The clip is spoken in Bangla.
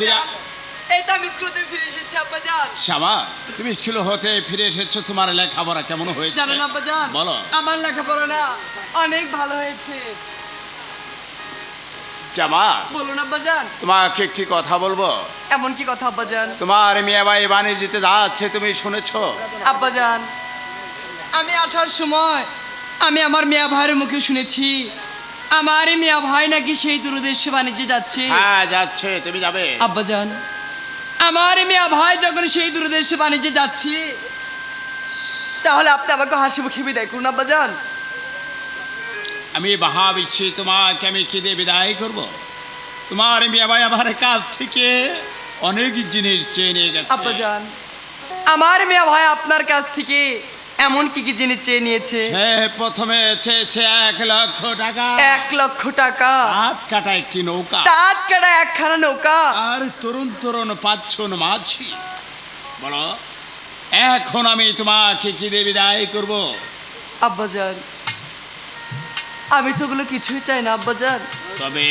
বিরা- এই তো আমি স্কুল থেকে ফিরে এসেছি আব্বাজান শ্যামা তুমি স্কুল হতে ফিরে এসেছ তোমার লেখাপড়া কেমন হয়েছে? জানেন আব্বাজান বলো। আমার লেখাপড়া না অনেক ভালো হয়েছে। জামা বলুন আব্বাজান তোমাকে একটি কথা বলব। এমন কি কথা আব্বাজান তোমার মেয়ে ভাই বাণিজ্যতে যাচ্ছে তুমি শুনেছো? আব্বাজান আমি আসার সময় আমি আমার মিয়া ভাইয়ের মুখে শুনেছি। আমার মিয়া ভাই নাকি সেই দূরদেশে বাণিজ্যে যাচ্ছে? হ্যাঁ যাচ্ছে। তুমি যাবে? আব্বাজান আমার মিয়া ভাই যখন সেই দূরদেশে বাণিজ্যে যাচ্ছে তাহলে আপনি আমাকে হাসি মুখে বিদায় করুন আব্বাজান। আমি ভাবছি তোমাকে আমি কি দিয়ে বিদায় করব। তোমার মেয়ে ভাই আমার কাছ থেকে অনেক জিনিস চেয়ে নিয়ে গেছে। আব্বাজান আমার মিয়া ভাই আপনার কাছ থেকে এমন কি কি জিনিস চেয়ে নিয়েছে? সে প্রথমে চেয়েছে এক লক্ষ টাকা। এক লক্ষ টাকা। হাত কাটা একটি নৌকা। তাঁত কাটা একখানা নৌকা। আর তরুণ তরুণ পাঁচজন মাছি বলো এখন আমি তোমাকে কি দিয়ে বিদায় করব? আব্বাজান আমি তো ওগুলো কিছুই চাই না আব্বাজান। তবে